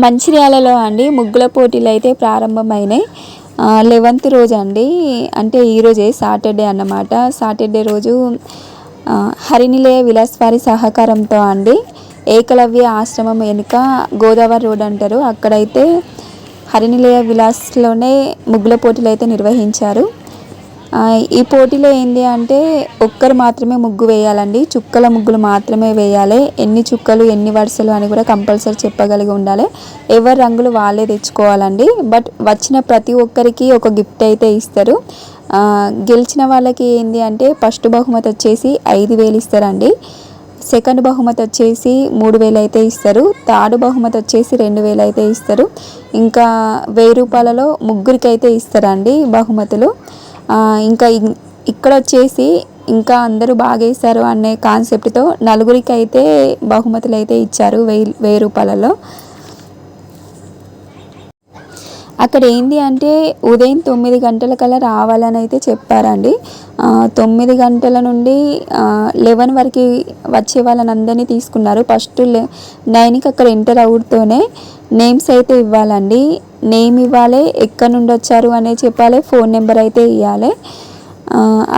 మంచిర్యాలలో అండి ముగ్గుల పోటీలు అయితే ప్రారంభమైనాయి లెవెంత్ రోజు అండి. అంటే ఈరోజే సాటర్డే అన్నమాట. సాటర్డే రోజు హరినిలయ విలాస్ వారి సహకారంతో అండి ఏకలవ్య ఆశ్రమం వెనుక గోదావరి రోడ్ అంటారు. అక్కడైతే హరినిలయ విలాస్లోనే ముగ్గుల పోటీలు అయితే నిర్వహించారు. ఈ పోటీలో ఏంటి అంటే ఒక్కరు మాత్రమే ముగ్గు వేయాలండి. చుక్కల ముగ్గులు మాత్రమే వేయాలి. ఎన్ని చుక్కలు ఎన్ని వరుసలు అని కూడా కంపల్సరీ చెప్పగలిగి ఉండాలి. ఎవరి రంగులు వాళ్ళే తెచ్చుకోవాలండి. బట్ వచ్చిన ప్రతి ఒక్కరికి ఒక గిఫ్ట్ అయితే ఇస్తారు. గెలిచిన వాళ్ళకి ఏంటి అంటే ఫస్ట్ బహుమతి వచ్చేసి ఐదు వేలు ఇస్తారండి. సెకండ్ బహుమతి వచ్చేసి మూడు వేలు అయితే ఇస్తారు. థర్డ్ బహుమతి వచ్చేసి రెండు వేలు అయితే ఇస్తారు. ఇంకా వెయ్యి రూపాయలలో ముగ్గురికి అయితే ఇస్తారండి బహుమతులు. ఇంకా ఇక్కడ వచ్చేసి ఇంకా అందరూ బాగా వేస్తారు అనే కాన్సెప్ట్తో నలుగురికి అయితే బహుమతులు అయితే ఇచ్చారు వెయ్యి వెయ్యి రూపాయలలో. అక్కడ ఏంటి అంటే ఉదయం తొమ్మిది గంటల కల్లా రావాలని అయితే చెప్పారండి తొమ్మిది గంటల నుండి లెవెన్ వరకు వచ్చే వాళ్ళని అందరినీ తీసుకున్నారు. ఫస్ట్ లె నైన్కి అక్కడ ఎంటర్ అవుతూనే నేమ్స్ అయితే ఇవ్వాలండి. నేమ్ ఇవ్వాలి ఎక్కడి నుండి వచ్చారు అనే చెప్పాలి ఫోన్ నెంబర్ అయితే ఇవ్వాలి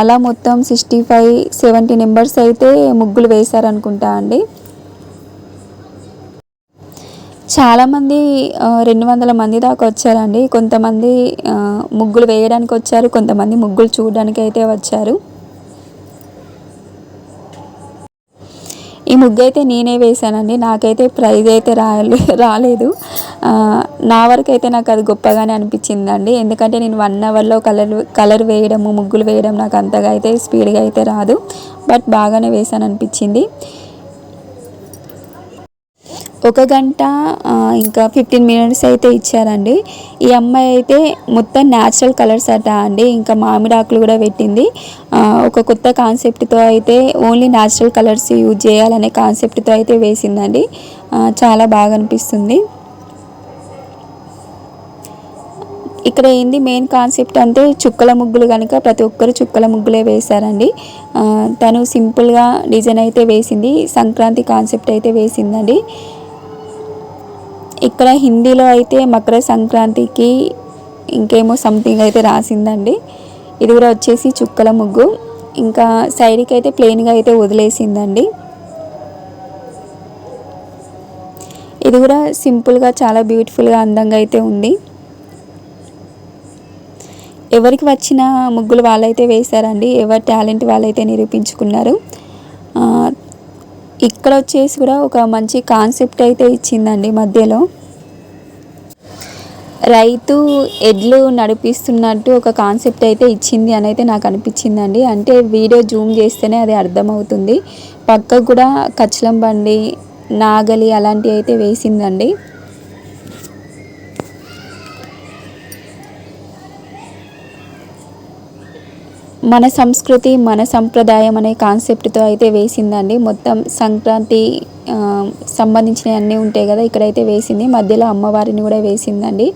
అలా మొత్తం సిక్స్టీ ఫైవ్ సెవెంటీ నెంబర్స్ అయితే ముగ్గులు వేశారనుకుంటా అండి. చాలామంది రెండు వందల మంది దాకా వచ్చారండి. కొంతమంది ముగ్గులు వేయడానికి వచ్చారు. కొంతమంది ముగ్గులు చూడడానికి అయితే వచ్చారు. ఈ ముగ్గు అయితే నేనే వేశానండి. నాకైతే ప్రైజ్ అయితే రాలే రాలేదు. నా వరకు అయితే నాకు అది గొప్పగానే అనిపించిందండి. ఎందుకంటే నేను వన్ అవర్లో కలర్ కలర్ వేయడము ముగ్గులు వేయడం నాకు అంతగా అయితే స్పీడ్గా అయితే రాదు. బట్ బాగానే వేశాను అనిపించింది ఒక గంట ఇంకా ఫిఫ్టీన్ మినిట్స్ అయితే ఇచ్చారండి. ఈ అమ్మాయి అయితే మొత్తం న్యాచురల్ కలర్స్ అట అండి. ఇంకా మామిడి ఆకులు కూడా పెట్టింది. ఒక కొత్త కాన్సెప్ట్తో అయితే ఓన్లీ న్యాచురల్ కలర్స్ యూజ్ చేయాలనే కాన్సెప్ట్తో అయితే వేసిందండి. చాలా బాగా అనిపిస్తుంది. ఇక్కడ ఏంది మెయిన్ కాన్సెప్ట్ అంటే చుక్కల ముగ్గులు కనుక ప్రతి ఒక్కరు చుక్కల ముగ్గులే వేశారండి. తను సింపుల్గా డిజైన్ అయితే వేసింది. సంక్రాంతి కాన్సెప్ట్ అయితే వేసిందండి. ఇక్కడ హిందీలో అయితే మకర సంక్రాంతికి ఇంకేమో సంథింగ్ అయితే రాసిందండి. ఇది కూడా వచ్చేసి చుక్కల ముగ్గు. ఇంకా సైడ్కి అయితే ప్లెయిన్గా అయితే వదిలేసిందండి. ఇది కూడా సింపుల్గా చాలా బ్యూటిఫుల్గా అందంగా అయితే ఉంది. ఎవరికి వచ్చిన ముగ్గులు వాళ్ళైతే వేశారండి. ఎవరి టాలెంట్ వాళ్ళైతే నిరూపించుకున్నారు. ఇక్కడ వచ్చేసి కూడా ఒక మంచి కాన్సెప్ట్ అయితే ఇచ్చిందండి మధ్యలో. రైతు ఎడ్లు నడిపిస్తున్నట్టు ఒక కాన్సెప్ట్ అయితే ఇచ్చింది అని అయితే నాకు అనిపించిందండి. అంటే వీడియో జూమ్ చేస్తేనే అది అర్థమవుతుంది. పక్కకు కూడా కచ్చలం బండి నాగలి అలాంటివి అయితే వేసిందండి. మన సంస్కృతి మన సంప్రదాయం అనే కాన్సెప్ట్తో అయితే వేసిందండి. మొత్తం సంక్రాంతి సంబంధించిన సంబంధించినవి అన్నీ ఉంటాయి కదా ఇక్కడైతే వేసింది. మధ్యలో అమ్మవారిని కూడా వేసిందండి.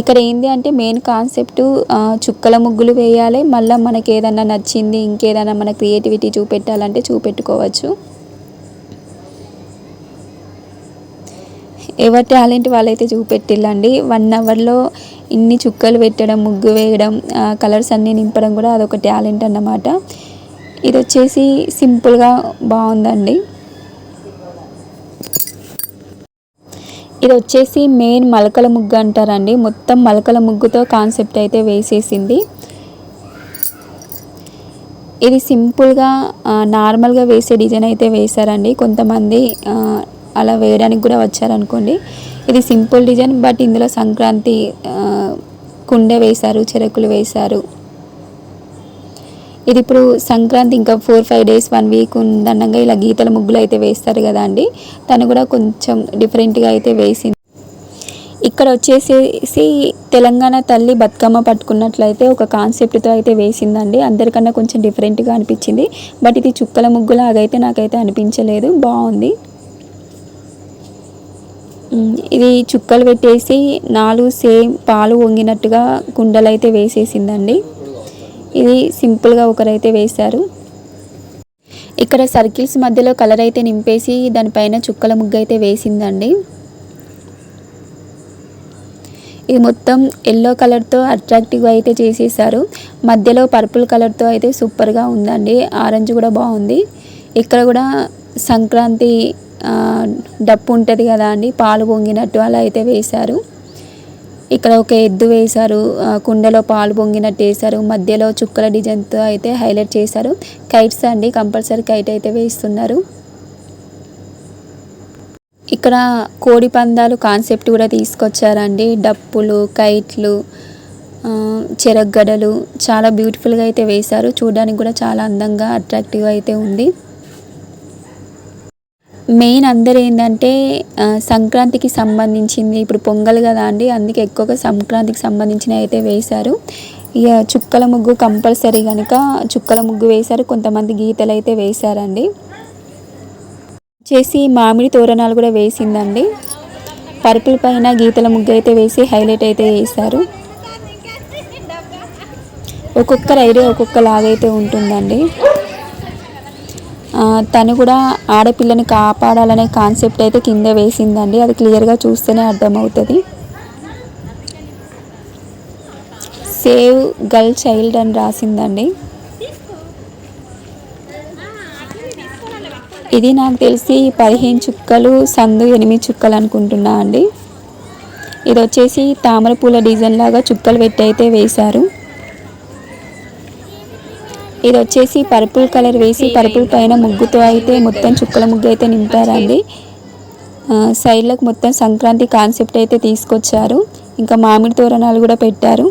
ఇక్కడ ఏంది అంటే మెయిన్ కాన్సెప్ట్ చుక్కల ముగ్గులు వేయాలి. మళ్ళీ మనకి ఏదన్నా నచ్చింది ఇంకేదన్నా మన క్రియేటివిటీ చూపెట్టాలంటే చూపెట్టుకోవచ్చు. ఎవరి టాలెంట్ వాళ్ళైతే చూపెట్టిల్లండి. వన్ అవర్లో ఇన్ని చుక్కలు పెట్టడం ముగ్గు వేయడం కలర్స్ అన్నీ నింపడం కూడా అదొక టాలెంట్ అన్నమాట. ఇది వచ్చేసి సింపుల్గా బాగుందండి ఇది వచ్చేసి మెయిన్ మలకల ముగ్గు అంటారండి. మొత్తం మలకల ముగ్గుతో కాన్సెప్ట్ అయితే వేసేసింది. ఇది సింపుల్గా నార్మల్గా వేసే డిజైన్ అయితే వేశారండి. కొంతమంది అలా వేయడానికి కూడా వచ్చారనుకోండి. ఇది సింపుల్ డిజైన్ బట్ ఇందులో సంక్రాంతి కుండె వేశారు చెరకులు వేశారు. ఇది ఇప్పుడు సంక్రాంతి ఇంకా four five days one week ఉందన్నగా ఇలా గీతల ముగ్గులు అయితే వేస్తారు కదా అండి. తను కూడా కొంచెం డిఫరెంట్గా అయితే వేసింది. ఇక్కడ వచ్చేసేసి తెలంగాణ తల్లి బతుకమ్మ పట్టుకున్నట్లయితే ఒక కాన్సెప్ట్తో అయితే వేసిందండి. అందరికన్నా కొంచెం డిఫరెంట్గా అనిపించింది. బట్ ఇది చుక్కల ముగ్గులాగైతే నాకైతే అనిపించలేదు. బాగుంది. ఇది చుక్కలు పెట్టేసి నాలుగు సేమ్ పాలు వంగినట్టుగా కుండలు అయితే వేసేసిందండి. ఇది సింపుల్గా ఒకరైతే వేశారు. ఇక్కడ సర్కిల్స్ మధ్యలో కలర్ అయితే నింపేసి దానిపైన చుక్కల ముగ్గు అయితే వేసిందండి. ఇది మొత్తం ఎల్లో కలర్తో అట్రాక్టివ్గా అయితే చేసేసారు. మధ్యలో పర్పుల్ కలర్తో అయితే సూపర్గా ఉందండి. ఆరెంజ్ కూడా బాగుంది. ఇక్కడ కూడా సంక్రాంతి డప్పు ఉంటుంది కదా అండి పాలు పొంగినట్టు అలా అయితే వేశారు. ఇక్కడ ఒక ఎద్దు వేశారు కుండలో పాలు పొంగినట్టు వేశారు మధ్యలో చుక్కల డిజైన్తో అయితే హైలైట్ చేశారు. కైట్స్ అండి కంపల్సరీ కైట్ అయితే వేస్తున్నారు. ఇక్కడ కోడి పందాలు కాన్సెప్ట్ కూడా తీసుకొచ్చారండి డప్పులు కైట్లు చెరగడలు చాలా బ్యూటిఫుల్గా అయితే వేశారు. చూడడానికి కూడా చాలా అందంగా అట్రాక్టివ్గా అయితే ఉంది. మెయిన్ అందరు ఏంటంటే సంక్రాంతికి సంబంధించింది. ఇప్పుడు పొంగల్ కదా అండి అందుకే ఎక్కువగా సంక్రాంతికి సంబంధించిన అయితే వేశారు. ఇక చుక్కల ముగ్గు కంపల్సరీ కనుక చుక్కల ముగ్గు వేశారు. కొంతమంది గీతలు అయితే వేశారండి. చేసి మామిడి తోరణాలు కూడా వేసిందండి. పరుపుల పైన గీతల ముగ్గు అయితే వేసి హైలైట్ అయితే వేశారు ఒక్కొక్కరు ఐడియా ఒక్కొక్క లాగైతే ఉంటుందండి. తను కూడా ఆడపిల్లని కాపాడాలనే కాన్సెప్ట్ అయితే కింద వేసిందండి. అది క్లియర్గా చూస్తేనే అర్థమవుతుంది. సేవ్ గర్ల్ చైల్డ్ అని రాసిందండి. ఇది నాకు తెలిసి పదిహేను చుక్కలు సందు ఎనిమిది చుక్కలు అనుకుంటున్నా అండి. ఇది వచ్చేసి తామర పూల డిజైన్ లాగా చుక్కలు పెట్టి అయితే వేశారు. ఇది వచ్చేసి పర్పుల్ కలర్ వేసి పర్పుల్ పైన ముగ్గుతో అయితే మొత్తం చుక్కల ముగ్గు అయితే నింపారండి. సైడ్లకు మొత్తం సంక్రాంతి కాన్సెప్ట్ అయితే తీసుకొచ్చారు. ఇంకా మామిడి తోరణాలు కూడా పెట్టారు.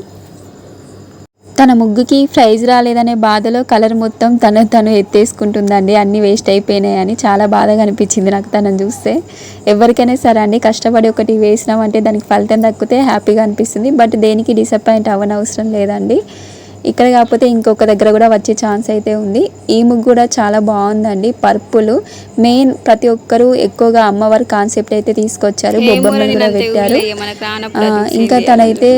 తన ముగ్గుకి ప్రైజ్ రాలేదనే బాధలో కలర్ మొత్తం తను తను ఎత్తేసుకుంటుందండి. అన్నీ వేస్ట్ అయిపోయినాయని చాలా బాధగా అనిపించింది నాకు తనను చూస్తే. ఎవరికైనా సరే అండి కష్టపడి ఒకటి వేసినామంటే దానికి ఫలితం దక్కితే హ్యాపీగా అనిపిస్తుంది. బట్ దేనికి డిసప్పాయింట్ అవ్వనవసరం లేదండి. ఇక్కడ కాకపోతే ఇంకొక దగ్గర కూడా వచ్చే ఛాన్స్ అయితే ఉంది. ఈ ముగ్గు కూడా చాలా బాగుందండి. పర్పుల్ మెయిన్ ప్రతి ఒక్కరూ ఎక్కువగా అమ్మవారి కాన్సెప్ట్ అయితే తీసుకొచ్చారు. బొబ్బమ్మలు కూడా పెట్టారు. ఇంకా తనైతే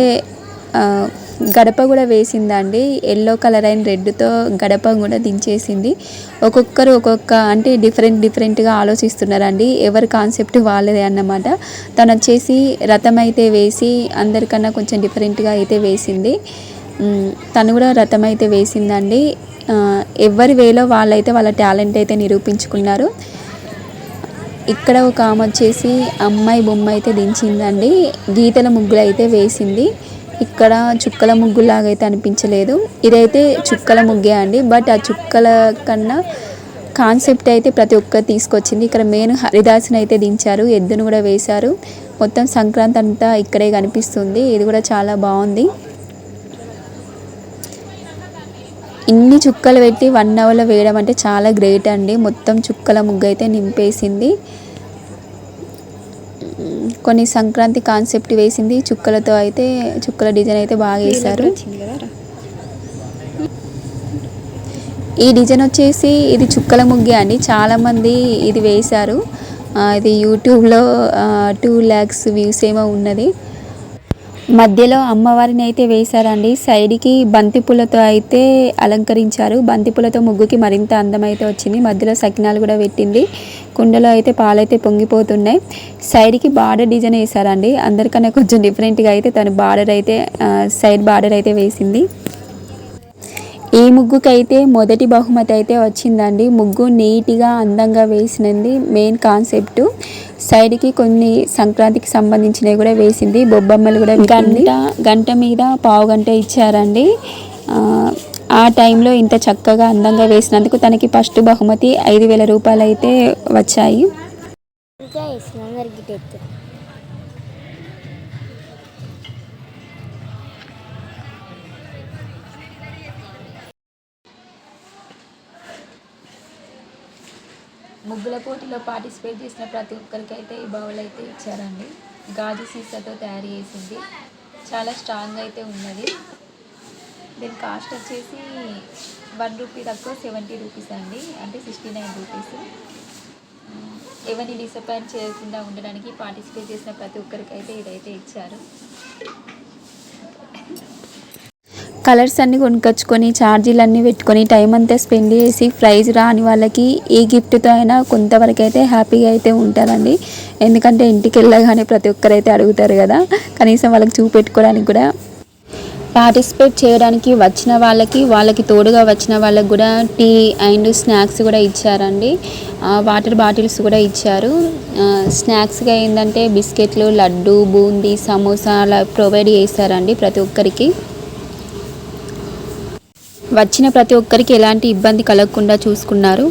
గడప కూడా వేసిందండి. ఎల్లో కలర్ అయిన రెడ్తో గడప కూడా దించేసింది. ఒక్కొక్కరు ఒక్కొక్క అంటే డిఫరెంట్ డిఫరెంట్గా ఆలోచిస్తున్నారండి. ఎవరి కాన్సెప్ట్ వాళ్ళదే అన్నమాట. తను వచ్చేసి రథం అయితే వేసి అందరికన్నా కొంచెం డిఫరెంట్గా అయితే వేసింది. తను కూడా రథం అయితే వేసిందండి ఎవరి వేలో వాళ్ళైతే వాళ్ళ టాలెంట్ అయితే నిరూపించుకున్నారు. ఇక్కడ ఒక ఆమె వచ్చేసి అమ్మాయి బొమ్మ అయితే దించిందండి. గీతల ముగ్గులు అయితే వేసింది. ఇక్కడ చుక్కల ముగ్గులాగా అయితే అనిపించలేదు. ఇదైతే చుక్కల ముగ్గే అండి. బట్ ఆ చుక్కల కన్నా కాన్సెప్ట్ అయితే ప్రతి ఒక్కరు తీసుకొచ్చింది. ఇక్కడ మెయిన్ హరిదాసుని అయితే దించారు. ఎద్దును కూడా వేశారు. మొత్తం సంక్రాంతి అంతా ఇక్కడే కనిపిస్తుంది. ఇది కూడా చాలా బాగుంది. ఇన్ని చుక్కలు పెట్టి వన్ అవర్లో వేయడం అంటే చాలా గ్రేట్ అండి. మొత్తం చుక్కల ముగ్గు అయితే నింపేసింది. కొన్ని సంక్రాంతి కాన్సెప్ట్ వేసింది. చుక్కలతో అయితే చుక్కల డిజైన్ అయితే బాగా వేశారు. ఈ డిజైన్ వచ్చేసి ఇది చుక్కల ముగ్గే అండి. చాలామంది ఇది వేశారు. ఇది యూట్యూబ్లో టూ ల్యాక్స్ వ్యూస్ ఏమో ఉన్నది. మధ్యలో అమ్మవారిని అయితే వేశారండి. సైడ్కి బంతిపూలతో అయితే అలంకరించారు. బంతిపూలతో ముగ్గుకి మరింత అందం అయితే వచ్చింది. మధ్యలో సకినాలు కూడా పెట్టింది. కుండలో అయితే పాలైతే పొంగిపోతున్నాయి. సైడ్కి బార్డర్ డిజైన్ వేశారండి. అందరికన్నా కొంచెం డిఫరెంట్గా అయితే తను బార్డర్ అయితే సైడ్ బార్డర్ అయితే వేసింది. ఈ ముగ్గుకైతే మొదటి బహుమతి అయితే వచ్చిందండి. ముగ్గు నీట్గా అందంగా వేసినది మెయిన్ కాన్సెప్ట్ సైడ్కి కొన్ని సంక్రాంతికి సంబంధించినవి కూడా వేసింది. బొబ్బమ్మలు కూడా గంట గంట మీద పావు గంట ఇచ్చారండి. ఆ, ఆ టైంలో ఇంత చక్కగా అందంగా వేసినందుకు తనకి ఫస్ట్ బహుమతి ఐదు వేల రూపాయలు అయితే వచ్చాయి ముగ్గుల పోటీలో పార్టిసిపేట్ చేసిన ప్రతి ఒక్కరికి అయితే ఈ బౌల్ అయితే ఇచ్చారండి. గాజు సీసాతో తయారు చేసింది. చాలా స్ట్రాంగ్ అయితే ఉన్నది. దీని కాస్ట్ వచ్చేసి వన్ రూపీ తక్కువ సెవెంటీ రూపీస్ అండి. అంటే సిక్స్టీ నైన్ రూపీస్ ఎవరిని డిసప్పాయింట్ చేయకుండా ఉండడానికి పార్టిసిపేట్ చేసిన ప్రతి ఒక్కరికి అయితే ఇదైతే ఇచ్చారు. కలర్స్ అన్నీ కొనుక్కొచ్చుకొని ఛార్జీలు అన్నీ పెట్టుకొని టైం అంతా స్పెండ్ చేసి ప్రైజ్ రాని వాళ్ళకి ఈ గిఫ్ట్తో అయినా కొంతవరకు అయితే హ్యాపీగా అయితే ఉంటారండి. ఎందుకంటే ఇంటికి వెళ్ళగానే ప్రతి ఒక్కరైతే అడుగుతారు కదా కనీసం వాళ్ళకి చూపెట్టుకోవడానికి కూడా. పార్టిసిపేట్ చేయడానికి వచ్చిన వాళ్ళకి వాళ్ళకి తోడుగా వచ్చిన వాళ్ళకి కూడా టీ అండ్ స్నాక్స్ కూడా ఇచ్చారండి. వాటర్ బాటిల్స్ కూడా ఇచ్చారు. స్నాక్స్గా ఏంటంటే బిస్కెట్లు లడ్డు బూందీ సమోసా అలా ప్రొవైడ్ చేశారండి ప్రతి ఒక్కరికి. వచ్చిన ప్రతి ఒక్కరికి ఎలాంటి ఇబ్బంది కలగకుండా చూసుకున్నారు.